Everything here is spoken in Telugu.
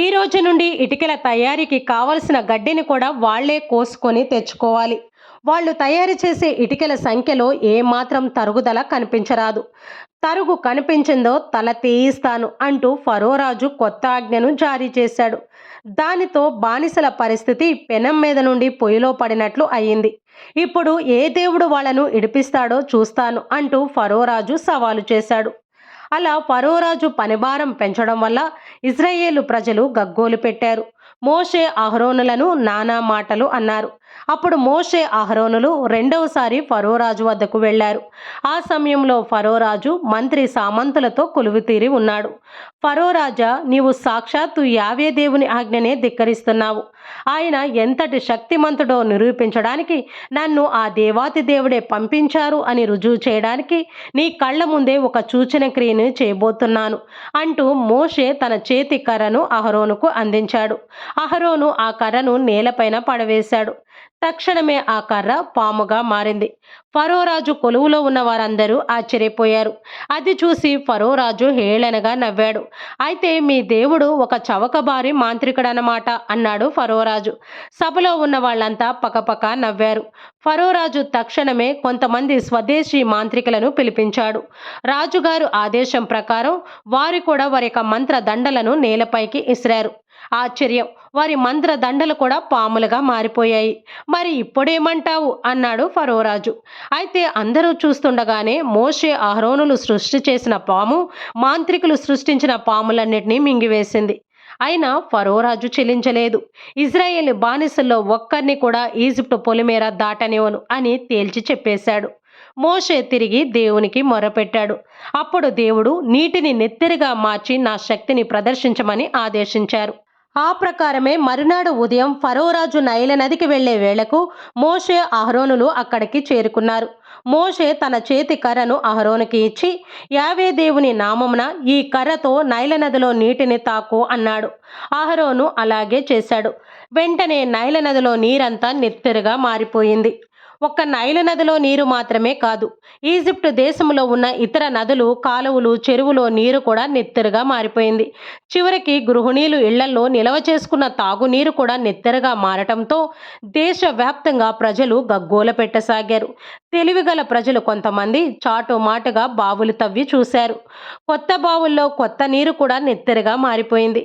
ఈ రోజు నుండి ఇటుకల తయారీకి కావలసిన గడ్డిని కూడా వాళ్ళే కోసుకొని తెచ్చుకోవాలి. వాళ్ళు తయారు చేసే ఇటుకల సంఖ్యలో ఏమాత్రం తరుగుదల కనిపించరాదు. తరుగు కనిపించిందో తల తీయిస్తాను అంటూ ఫరోరాజు కొత్త ఆజ్ఞను జారీ చేశాడు. దానితో బానిసల పరిస్థితి పెనం మీద నుండి పొయ్యిలో పడినట్లు అయ్యింది. ఇప్పుడు ఏ దేవుడు వాళ్ళను ఇడిపిస్తాడో చూస్తాను అంటూ ఫరోరాజు సవాలు చేశాడు. అలా పరోరాజు పనిభారం పెంచడం వల్ల ఇజ్రాయేలు ప్రజలు గగ్గోలు పెట్టారు. మోషే అహరోనులను నానా మాటలు అన్నారు. అప్పుడు మోషే అహరోనులు రెండవసారి ఫరోరాజు వద్దకు వెళ్ళారు. ఆ సమయంలో ఫరోరాజు మంత్రి సామంతులతో కొలువుతీరి ఉన్నాడు. ఫరోరాజా నీవు సాక్షాత్తు యావే దేవుని ఆజ్ఞనే ధిక్కరిస్తున్నావు. ఆయన ఎంతటి శక్తిమంతుడో నిరూపించడానికి నన్ను ఆ దేవాతి దేవుడే పంపించారు అని రుజువు చేయడానికి నీ కళ్ళ ముందే ఒక సూచన క్రియను చేయబోతున్నాను అంటూ మోషే తన చేతి కర్రను అహరోనుకు అందించాడు. అహరోను ఆ కర్రను నేలపైన పడవేశాడు. తక్షణమే ఆ కర్ర పాముగా మారింది. ఫరోరాజు కొలువులో ఉన్న వారందరూ ఆశ్చర్యపోయారు. అది చూసి ఫరోరాజు హేళనగా నవ్వాడు. అయితే మీ దేవుడు ఒక చవకబారి మాంత్రికుడనమాట అన్నాడు ఫరోరాజు సభలో ఉన్న వాళ్ళంతా పకపక నవ్వారు. ఫరోరాజు తక్షణమే కొంతమంది స్వదేశీ మాంత్రికులను పిలిపించాడు. రాజుగారు ఆదేశం ప్రకారం వారు కూడా వారి యొక్క మంత్ర దండలను నేలపైకి ఇసిరారు. ఆశ్చర్యం. వారి మంత్ర దండలు కూడా పాములుగా మారిపోయాయి. మరి ఇప్పుడేమంటావు? అన్నాడు ఫరోరాజు. అయితే అందరూ చూస్తుండగానే మోషే అహరోనులు సృష్టి చేసిన పాము మాంత్రికులు సృష్టించిన పాములన్నిటినీ మింగివేసింది. అయినా ఫరోరాజు చెల్లించలేదు ఇజ్రాయేల్ బానిసల్లో ఒక్కరిని కూడా ఈజిప్టు పొలిమేర దాటనివ్వను అని తేల్చి చెప్పేశాడు. మోషే తిరిగి దేవునికి మొరపెట్టాడు. అప్పుడు దేవుడు నీటిని నెత్తిరిగా మార్చి నా శక్తిని ప్రదర్శించమని ఆదేశించారు. ఆ ప్రకారమే మరునాడు ఉదయం ఫరోరాజు నైల నదికి వెళ్ళే వేళకు మోషే అహరోనులు అక్కడికి చేరుకున్నారు. మోషే తన చేతి కర్రను అహరోనుకి ఇచ్చి యావే దేవుని నామమున ఈ కర్రతో నైల నదిలో నీటిని తాకు అన్నాడు. అహరోను అలాగే చేశాడు. వెంటనే నైల నదిలో నీరంతా నెత్తెరుగా మారిపోయింది. ఒక్క నైలు నదిలో నీరు మాత్రమే కాదు. ఈజిప్ట్ దేశంలో ఉన్న ఇతర నదులు కాలువలు చెరువులో నీరు కూడా నెత్తరుగా మారిపోయింది. చివరికి గృహిణీలు ఇళ్ళలో నిలవ చేసుకున్న తాగునీరు కూడా నెత్తెరగా మారటంతో దేశవ్యాప్తంగా ప్రజలు గగ్గోల పెట్టసాగారు. తెలివిగల ప్రజలు కొంతమంది చాటుమాటుగా బావులు తవ్వి చూశారు. కొత్త బావుల్లో కొత్త నీరు కూడా నెత్తెరగా మారిపోయింది.